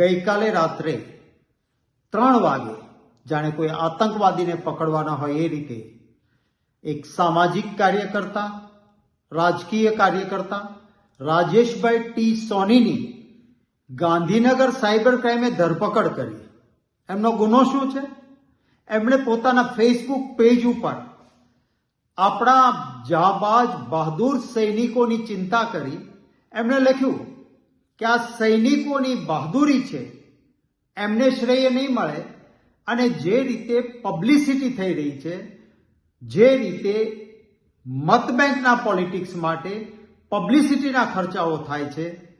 ગઈકાલે રાત્રે ત્રણ વાગે જાણે કોઈ આતંકવાદીને પકડવાના હોય એ રીતે એક સામાજિક કાર્યકર્તા, રાજકીય કાર્યકર્તા, રાજેશભાઈ ટી સોનીની ગાંધીનગર સાયબર ક્રાઇમે ધરપકડ કરી. એમનો ગુનો શું છે? એમણે પોતાના ફેસબુક પેજ ઉપર આપણા જાબાજ બહાદુર સૈનિકોની ચિંતા કરી. એમણે લખ્યું કે આ સૈનિકોની બહાદુરી છે, એમને શ્રેય નહીં મળે અને જે રીતે પબ્લિસિટી થઈ રહી છે, જે રીતે મતબેંકના પોલિટિક્સ માટે પબ્લિસિટીના ખર્ચાઓ થાય છે,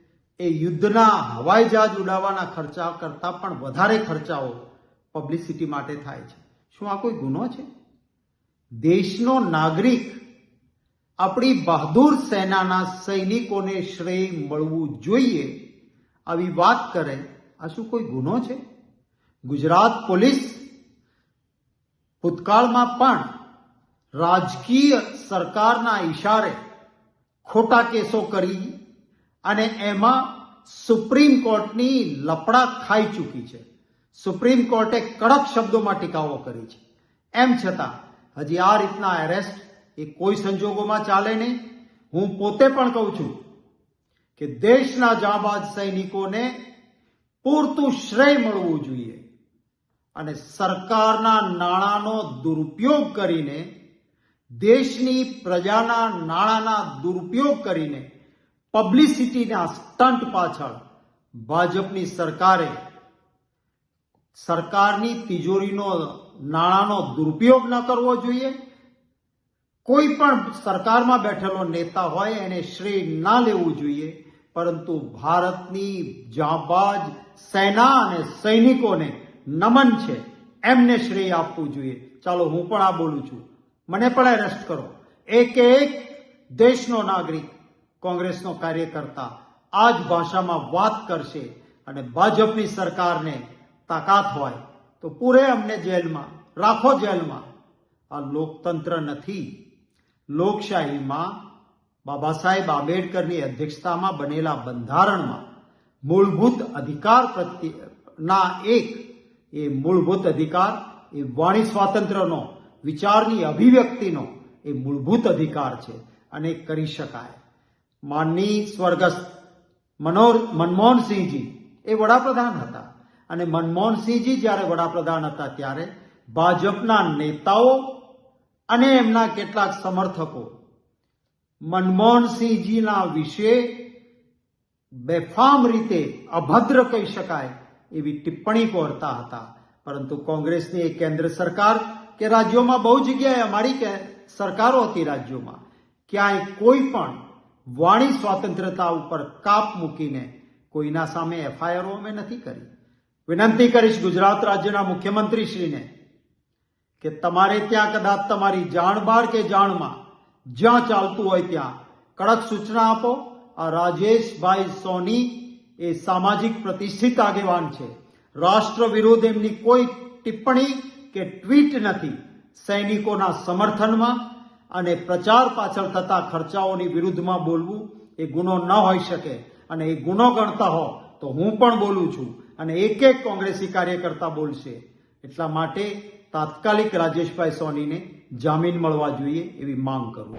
એ યુદ્ધના હવાઈ જહાજ ઉડાવવાના ખર્ચા કરતાં પણ વધારે ખર્ચાઓ પબ્લિસિટી માટે થાય છે. શું આ કોઈ ગુનો છે? દેશનો નાગરિક આપણી બહાદુર સેનાના સૈનિકોને શ્રેય મળવું જોઈએ આવી વાત કરે, આ શું કોઈ ગુનો છે? ગુજરાત પોલીસ ભૂતકાળમાં પણ રાજકીય સરકારના ઈશારે ખોટા કેસો કરી અને એમાં સુપ્રીમ કોર્ટની લપડા ખાઈ ચૂકી છે. સુપ્રીમ કોર્ટે કડક શબ્દોમાં ટીકાઓ કરી છે. એમ છતાં હજી આ રીતના એરેસ્ટ એ કોઈ સંજોગોમાં ચાલે નહીં. હું પોતે પણ કહું છું કે દેશના જાબાજ સૈનિકોને પૂરતું શ્રેય મળવું જોઈએ અને સરકારના નાણાંનો દુરુપયોગ કરીને, દેશની પ્રજાના નાણાંના દુરુપયોગ કરીને પબ્લિસિટીના સ્ટન્ટ પાછળ ભાજપની સરકારે સરકારની તિજોરીનો નાણાંનો દુરુપયોગ ન કરવો જોઈએ. કોઈ પણ સરકારમાં બેઠેલો નેતા હોય એને શ્રેય ના લેવું જોઈએ, પરંતુ ભારતની જાબાજ સેના અને સૈનિકોને નમન છે, એમને શ્રેય આપવું જોઈએ. ચાલો હું પણ આ બોલું છું. મને પણ એરેસ્ટ કરો. એક એક દેશનો નાગરિક, કોંગ્રેસનો કાર્યકર્તા આ જ ભાષામાં વાત કરશે અને ભાજપની સરકારને તાકાત હોય તો પૂરે અમને જેલમાં, રાખો જેલમાં. આ લોકતંત્ર નથી. લોકશાહીમાં બાબા સાહેબ આંબેડકરની અધ્યક્ષતામાં બનેલા બંધારણમાં મૂળભૂત અધિકાર પ્રત્યેના એક, એ મૂળભૂત અધિકાર, એ વાણી સ્વાતંત્ર્યનો, વિચારની અભિવ્યક્તિનો, એ મૂળભૂત અધિકાર છે અને કરી શકાય. માનની સ્વર્ગસ્થ મનોર, મનમોહનસિંહજી એ વડાપ્રધાન હતા અને મનમોહનસિંહજી જ્યારે વડાપ્રધાન હતા ત્યારે ભાજપના નેતાઓ અને એમના કેટલાક સમર્થકો. મનમોહનસિંહજીના વિશે બેફામ રીતે અભદ્ર કહી શકાય એવી ટિપ્પણી કરતા હતા. પરંતુ કોંગ્રેસની એ કેન્દ્ર સરકાર કે રાજ્યોમાં બહુ જગ્યાએ અમારી કે સરકારો હતી રાજ્યોમાં, ક્યાંય કોઈ પણ વાણી સ્વતંત્રતા ઉપર કાપ મૂકીને કોઈના સામે એફઆઈઆરો અમે નથી કરી. વિનંતી કરીશ ગુજરાત રાજ્યના મુખ્યમંત્રીશ્રીને કે તમારે ત્યાં કદાચ તમારી જાણબાળ કે જાણમાં જ્યાં ચાલતું હોય ત્યાં કડક સૂચના આપો. આ રાજેશભાઈ સોની એ સામાજિક પ્રતિષ્ઠિત આગેવાન છે. રાષ્ટ્ર વિરોધ એમની કોઈ ટિપ્પણી કે ટ્વીટ નથી. સૈનિકોના સમર્થનમાં અને પ્રચાર પાછળ થતા ખર્ચાઓની વિરુદ્ધમાં બોલવું એ ગુનો ન હોઈ શકે અને એ ગુનો ગણતા હો તો હું પણ બોલું છું અને એક એક કોંગ્રેસી કાર્યકર્તા બોલશે. એટલા માટે તાત્કાલિક રાજેશભાઈ સોનીને જામીન મળવા જોઈએ એવી માંગ કરું